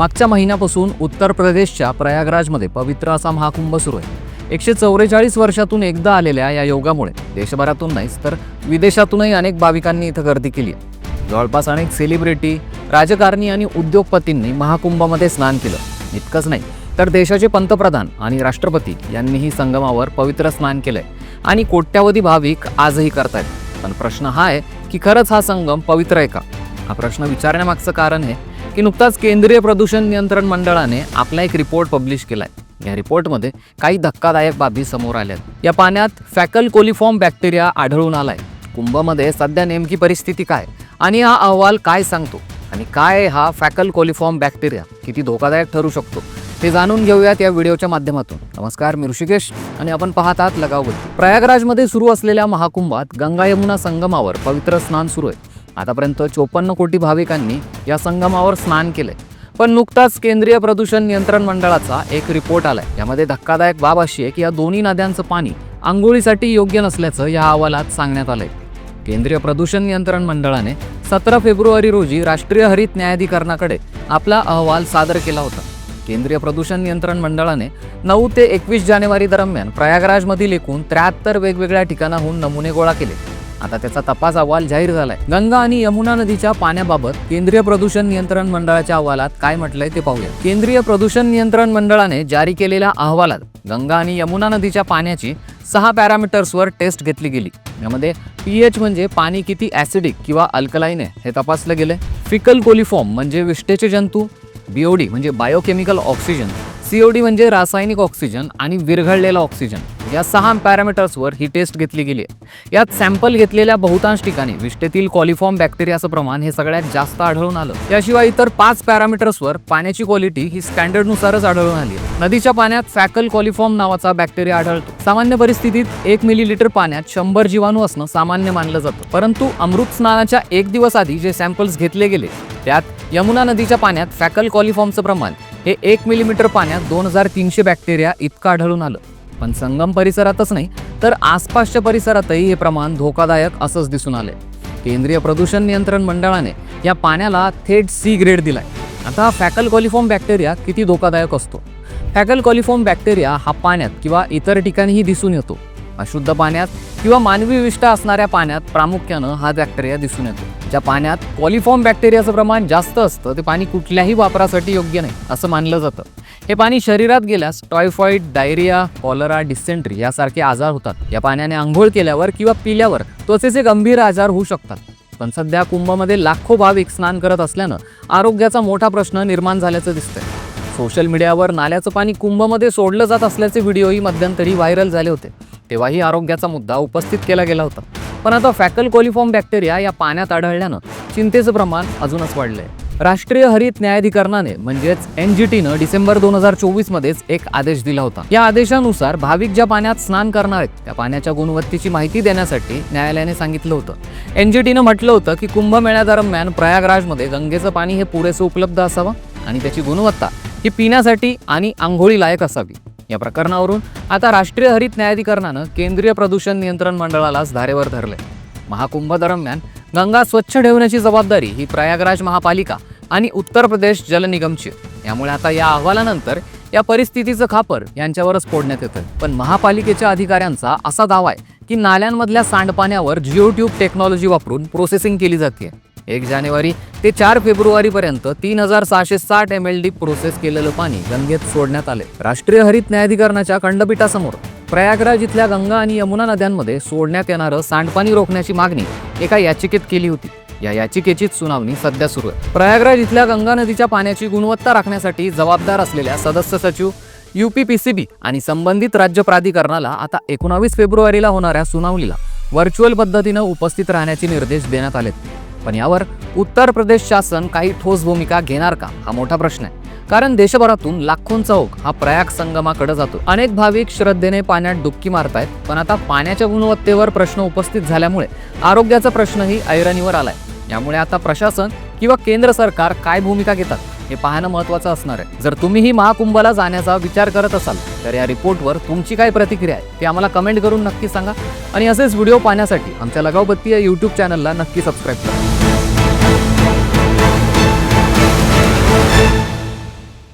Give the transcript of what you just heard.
मागच्या महिन्यापासून उत्तर प्रदेशच्या प्रयागराजमध्ये पवित्र असा महाकुंभ सुरू आहे. एकशे चौवेचाळीस वर्षातून एकदा आलेल्या या योगामुळे देशभरातून नाहीच तर विदेशातूनही अनेक भाविकांनी इथं गर्दी केली आहे. जवळपास अनेक सेलिब्रिटी राजकारणी आणि उद्योगपतींनी महाकुंभामध्ये स्नान केलं. इतकंच नाही तर देशाचे पंतप्रधान आणि राष्ट्रपती यांनीही संगमावर पवित्र स्नान केलंय आणि कोट्यावधी भाविक आजही करतायत. पण प्रश्न हा आहे की खरंच हा संगम पवित्र आहे का? हा प्रश्न विचारण्यामागचं कारण आहे की नुकताच केंद्रीय प्रदूषण नियंत्रण मंडळाने आपला एक रिपोर्ट पब्लिश केलाय. या रिपोर्टमध्ये काही धक्कादायक बाबी समोर आल्यात. या पाण्यात फॅकल कोलिफॉर्म बॅक्टेरिया आढळून आलाय. कुंभमध्ये सध्या नेमकी परिस्थिती काय? आणि हा अहवाल काय सांगतो? आणि काय हा फॅकल कोलिफॉर्म बॅक्टेरिया? किती धोकादायक ठरू शकतो? ते जाणून घेऊयात या व्हिडिओच्या माध्यमातून. नमस्कार मी ऋषिकेश आणि आपण पाहतात लगावत प्रयागराजमध्ये सुरू असलेल्या महाकुंभात गंगा यमुना संगमावर पवित्र स्नान सुरू आहे. आतापर्यंत चोपन्न कोटी भाविकांनी या संगमावर स्नान केले. पण नुकताच केंद्रीय प्रदूषण नियंत्रण मंडळाचा एक रिपोर्ट आलाय. यामध्ये धक्कादायक बाब अशी आहे की या दोन्ही नद्यांचं पाणी आंघोळीसाठी योग्य नसल्याचं या अहवालात सांगण्यात आलंय. केंद्रीय प्रदूषण नियंत्रण मंडळाने सतरा फेब्रुवारी रोजी राष्ट्रीय हरित न्यायाधिकरणाकडे आपला अहवाल सादर केला होता. केंद्रीय प्रदूषण नियंत्रण मंडळाने नऊ ते एकवीस जानेवारी दरम्यान प्रयागराजमधील एकूण त्र्याहत्तर वेगवेगळ्या ठिकाणाहून नमुने गोळा केले. आता त्याचा तपास अहवाल जाहीर झालाय. गंगा आणि यमुना नदीच्या पाण्याबाबत केंद्रीय प्रदूषण नियंत्रण मंडळाच्या अहवालात काय म्हटलंय ते पाहूया. केंद्रीय प्रदूषण नियंत्रण मंडळाने जारी केलेल्या अहवालात गंगा आणि यमुना नदीच्या पाण्याची सहा पॅरामीटर्सवर टेस्ट घेतली गेली. यामध्ये पी एच म्हणजे पाणी किती ॲसिडिक किंवा अल्कलाईन आहे हे तपासलं गेलं फिकल कोलिफॉर्म म्हणजे विष्टेचे जंतू बीओडी म्हणजे बायोकेमिकल ऑक्सिजन सीओडी म्हणजे रासायनिक ऑक्सिजन आणि विरघळलेला ऑक्सिजन. या सहा पॅरामीटर्सवर ही टेस्ट घेतली गेली आहे. यात सॅम्पल घेतलेल्या बहुतांश ठिकाणी विष्ठेतील कॉलिफॉर्म बॅक्टेरियाचं प्रमाण हे सगळ्यात जास्त आढळून आलं. याशिवाय इतर पाच पॅरामीटर्सवर पाण्याची क्वालिटी ही स्टँडर्डनुसारच आढळून आली आहे. नदीच्या पाण्यात फॅकल कॉलिफॉर्म नावाचा बॅक्टेरिया आढळतो. सामान्य परिस्थितीत एक मिलीलिटर पाण्यात शंभर जीवाणू असणं सामान्य मानलं जातं. परंतु अमृत स्नानाच्या एक दिवस आधी जे सॅम्पल्स घेतले गेले त्यात यमुना नदीच्या पाण्यात फॅकल कॉलिफॉर्मचं प्रमाण हे एक मिलीमीटर पाण्यात दोन हजार तीनशे बॅक्टेरिया इतकं आढळून आलं. पण संगम परिसरातच नाही तर आसपासच्या परिसरातही हे प्रमाण धोकादायक असंच दिसून आले केंद्रीय प्रदूषण नियंत्रण मंडळाने या पाण्याला थेट सी ग्रेड दिलाय. आता हा फॅकल कॉलिफॉर्म बॅक्टेरिया किती धोकादायक असतो? फॅकल कॉलिफॉर्म बॅक्टेरिया हा पाण्यात किंवा इतर ठिकाणीही दिसून येतो. अशुद्ध पाण्यात किंवा मानवी विष्ठा असणाऱ्या पाण्यात प्रामुख्यानं हा बॅक्टेरिया दिसून येतो. ज्या पाण्यात कॉलिफॉर्म बॅक्टेरियाचं प्रमाण जास्त असतं ते पाणी कुठल्याही वापरासाठी योग्य नाही असं मानलं जातं. हे पाणी शरीरात गेल्यास टॉयफॉईड डायरिया कॉलरा डिसेंट्री यासारखे आजार होतात. या पाण्याने आंघोळ केल्यावर किंवा पिल्यावर त्वचेचे गंभीर आजार होऊ शकतात. पण सध्या कुंभमध्ये लाखो भाविक स्नान करत असल्यानं आरोग्याचा मोठा प्रश्न निर्माण झाल्याचं दिसतंय. सोशल मीडियावर नाल्याचं पाणी कुंभमध्ये सोडलं जात असल्याचे व्हिडिओही मध्यंतरी व्हायरल झाले होते. तेव्हाही आरोग्याचा मुद्दा उपस्थित केला गेला होता. पण आता फॅकल कोलिफॉर्म बॅक्टेरिया या पाण्यात आढळल्यानं चिंतेचं प्रमाण अजूनच वाढलंय. राष्ट्रीय हरित न्यायाधिकरणाने म्हणजेच एन जी टीनं डिसेंबर दोन हजार चोवीस मध्येच एक आदेश दिला होता. या आदेशानुसार भाविक ज्या पाण्यात स्नान करणार आहेत त्या पाण्याच्या गुणवत्तेची माहिती देण्यासाठी न्यायालयाने सांगितलं होतं. एन जी टीनं म्हटलं होतं की कुंभमेळ्यादरम्यान प्रयागराजमध्ये गंगेचं पाणी हे पुरेसं उपलब्ध असावं आणि त्याची गुणवत्ता ही पिण्यासाठी आणि आंघोळी लायक असावी. या प्रकरणावरून आता राष्ट्रीय हरित न्यायाधिकरणानं केंद्रीय प्रदूषण नियंत्रण मंडळालाच धारेवर धरले. महाकुंभ दरम्यान गंगा स्वच्छ ठेवण्याची जबाबदारी ही प्रयागराज महापालिका आणि उत्तर प्रदेश जल निगमची. यामुळे आता या अहवालानंतर या परिस्थितीचं खापर यांच्यावरच फोडण्यात येतं पण महापालिकेच्या अधिकाऱ्यांचा असा दावा आहे की नाल्यांमधल्या सांडपाण्यावर जिओ ट्यूब टेक्नॉलॉजी वापरून प्रोसेसिंग केली जाते एक जानेवारी ते चार फेब्रुवारीपर्यंत तीन हजार सहाशे साठ एम एल डी प्रोसेस केलेलं पाणी गंगेत सोडण्यात आले. राष्ट्रीय हरित न्यायाधिकरणाच्या खंडपीठासमोर प्रयागराज इथल्या गंगा आणि यमुना नद्यांमध्ये सोडण्यात येणारं सांडपाणी रोखण्याची मागणी एका याचिकेत केली होती. या याचिकेचीच सुनावणी सध्या सुरू आहे. प्रयागराज इथल्या गंगा नदीच्या पाण्याची गुणवत्ता राखण्यासाठी जबाबदार असलेल्या सदस्य सचिव यूपीपीसीबी आणि संबंधित राज्य प्राधिकरणाला आता एकोणावीस फेब्रुवारीला होणाऱ्या सुनावणीला व्हर्च्युअल पद्धतीनं उपस्थित राहण्याचे निर्देश देण्यात आलेत. पण यावर उत्तर प्रदेश शासन काही ठोस भूमिका घेणार का? हा मोठा प्रश्न आहे. कारण देशभरातून लाखोंचा ओघ हा प्रयाग संगमाकडे जातो. अनेक भाविक श्रद्धेने पाण्यात डुबकी मारतायत पण आता पाण्याच्या गुणवत्तेवर प्रश्न उपस्थित झाल्यामुळे आरोग्याचा प्रश्नही ऐरणीवर आलाय. यामुळे आता प्रशासन किंवा केंद्र सरकार काय भूमिका घेतात? हे पाहणं महत्त्वाचं असणार आहे. जर तुम्हीही महाकुंभला जाण्याचा विचार करत असाल तर या रिपोर्टवर तुमची काय प्रतिक्रिया आहे ती आम्हाला कमेंट करून नक्की सांगा. आणि असेच व्हिडिओ पाहण्यासाठी आमच्या लगावबत्ती या यूट्यूब चॅनलला नक्की सबस्क्राईब करा.